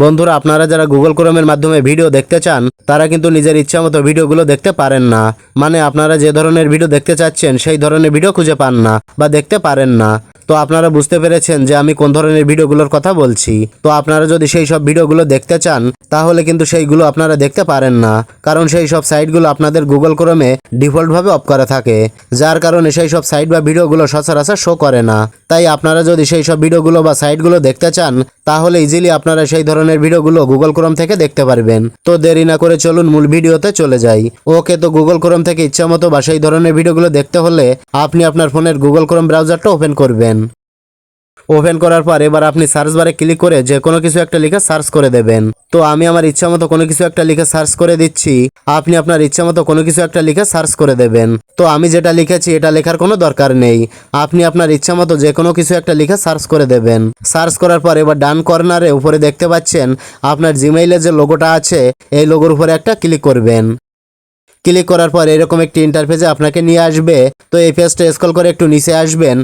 বন্ধুরা, আপনারা যারা গুগল ক্রোমের মাধ্যমে ভিডিও দেখতে চান, তারা কিন্তু নিজের ইচ্ছা মতো ভিডিওগুলো দেখতে পারেন না। মানে আপনারা যে ধরনের ভিডিও দেখতে চাচ্ছেন, সেই ধরনের ভিডিও খুঁজে পান না বা দেখতে পারেন না। তো আপনারা বুঝতে পেরেছেন যে আমি কোন ধরনের ভিডিওগুলোর কথা বলছি। তো আপনারা যদি সেই সব ভিডিওগুলো দেখতে চান, তাহলে কিন্তু সেইগুলো আপনারা দেখতে পারেন না। কারণ সেই সব সাইটগুলো আপনাদের গুগল ক্রোমে ডিফল্টভাবে অফ করা থাকে। যার কারণে সেই সব সাইট বা ভিডিওগুলো সচরাচর শো করে না। তাই আপনারা যদি সেই সব ভিডিওগুলো বা সাইটগুলো দেখতে চান, তাহলে ইজিলি আপনারা সেই ধরনের ভিডিওগুলো গুগল ক্রোম থেকে দেখতে পারবেন। তো দেরি না করে চলুন মূল ভিডিওতে চলে যাই। ওকে, তো গুগল ক্রোম থেকে ইচ্ছা মতো বা সেই ধরনের ভিডিওগুলো দেখতে হলে আপনি আপনার ফোনের গুগল ক্রোম ব্রাউজারটা ওপেন করবেন। ওপেন করার পর এবার আপনি সার্চ বারে ক্লিক করে যে কোনো কিছু একটা লিখে সার্চ করে দেবেন। তো আমি আমার ইচ্ছা মতো কোনো কিছু একটা লিখে সার্চ করে দিচ্ছি। আপনি আপনার ইচ্ছা মতো কোনো কিছু একটা লিখে সার্চ করে দেবেন। তো আমি যেটা লিখেছি এটা লেখার কোনো দরকার নেই। আপনি আপনার ইচ্ছা মতো যে কোনো কিছু একটা লিখে সার্চ করে দেবেন। সার্চ করার পর এবার ডান কর্নারে উপরে দেখতে পাচ্ছেন আপনার জিমেইলের যে লোগোটা আছে, এই লোগোর উপরে একটা ক্লিক করবেন। ক্লিক করার পর এরকম একটি ইন্টারফেসে আপনাকে নিয়ে আসবে। তো এই পেজটা স্ক্রল করে একটু নিচে আসবেন।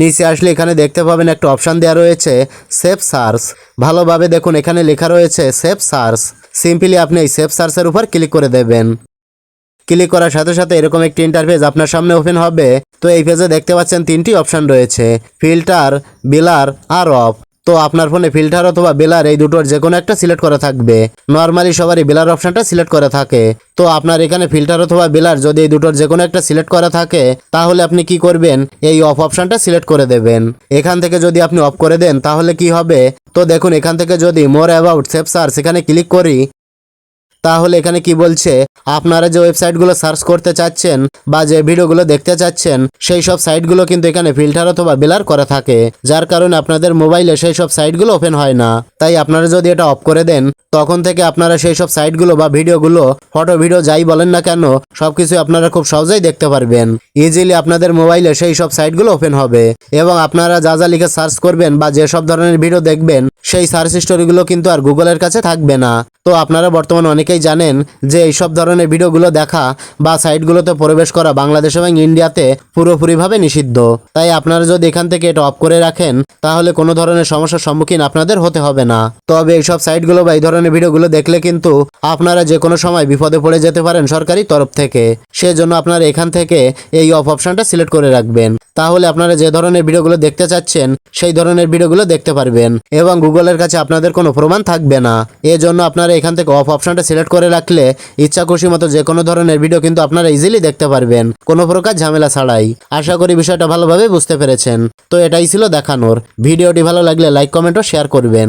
নিচে আসলে এখানে দেখতে পাবেন একটা অপশান দেওয়া রয়েছে সেফ সার্চ ভালোভাবে দেখুন, এখানে লেখা রয়েছে সেফ সার্চ সিম্পলি আপনি এই সেফ সার্চের উপর ক্লিক করে দেবেন। ক্লিক করার সাথে সাথে এরকম একটি ইন্টারফেস আপনার সামনে ওপেন হবে। তো এই পেজে দেখতে পাচ্ছেন তিনটি অপশান রয়েছে ফিল্টার বিলার আর অফ তো আপনার ফোনে ফিল্টার অথবা বেলার এই দুটোর যে কোনো একটা সিলেক্ট করা থাকবে। নর্মালি সবারই বেলার অপশনটা সিলেক্ট করা থাকে। তো আপনার এখানে ফিল্টার অথবা বেলার যদি এই দুটোর যে কোনো একটা সিলেক্ট করা থাকে, তাহলে আপনি কি করবেন? এই অফ অপশনটা সিলেক্ট করে দেবেন। এখান থেকে যদি আপনি অফ করে দেন, তাহলে কি হবে? তো দেখুন, এখান থেকে যদি মোর অ্যাবাউট সেফ সার্চ এখানে ক্লিক করি তাহলে এখানে কি বলছে? আপনারা যে ওয়েবসাইটগুলো সার্চ করতে চাচ্ছেন বা যে ভিডিওগুলো দেখতে চাচ্ছেন, সেই সব সাইটগুলো কিন্তু এখানে ফিল্টার অথবা বেলার করা থাকে, যার কারণে আপনাদের মোবাইলে সেই সব সাইটগুলো ওপেন হয় না। তাই আপনারা যদি এটা অফ করে দেন, তখন থেকে আপনারা সেই সব সাইটগুলো বা ভিডিওগুলো, ফটো, ভিডিও যাই বলেন না কেন, সবকিছু আপনারা খুব সহজেই দেখতে পারবেন। ইজিলি আপনাদের মোবাইলে সেই সব সাইটগুলো ওপেন হবে। এবং আপনারা যা যা লিখে সার্চ করবেন বা যে সব ধরনের ভিডিও দেখবেন, সেই সার্চ হিস্টোরিগুলো কিন্তু আর গুগলের কাছে থাকবে না। তো আপনারা বর্তমানে অনেকেই জানেন যে এই সব ধরনের ভিডিওগুলো দেখা বা সাইটগুলোতে প্রবেশ করা বাংলাদেশ এবং ইন্ডিয়াতে পুরোপুরিভাবে নিষিদ্ধ। তাই আপনারা যদি এখান থেকে এটা অফ করে রাখেন, তাহলে কোনো ধরনের সমস্যার সম্মুখীন আপনাদের হতে হবে না। তবে এই সব সাইটগুলো বা এই ধরনের ভিডিওগুলো দেখলে কিন্তু আপনারা যে কোনো সময় বিপদে পড়ে যেতে পারেন সরকারি তরফ থেকে। সেজন্য আপনারা এখান থেকে এই অফ অপশনটা সিলেক্ট করে রাখবেন। তাহলে আপনারা যে ধরনের ভিডিওগুলো দেখতে চাচ্ছেন, সেই ধরনের ভিডিওগুলো দেখতে পারবেন এবং গুগলের কাছে আপনাদের কোনো প্রমাণ থাকবে না। এজন্য আপনারা এখান থেকে অফ অপশনটা সিলেক্ট করে রাখলে ইচ্ছা খুশি মতো যে কোনো ধরনের ভিডিও কিন্তু আপনারা ইজিলি দেখতে পারবেন। কোনো প্রকার ঝামেলা ছাড়াই। আশা করি বিষয়টা ভালোভাবে বুঝতে পেরেছেন। তো এটাই ছিল দেখানোর। ভিডিওটি ভালো লাগলে লাইক কমেন্ট ও শেয়ার করবেন।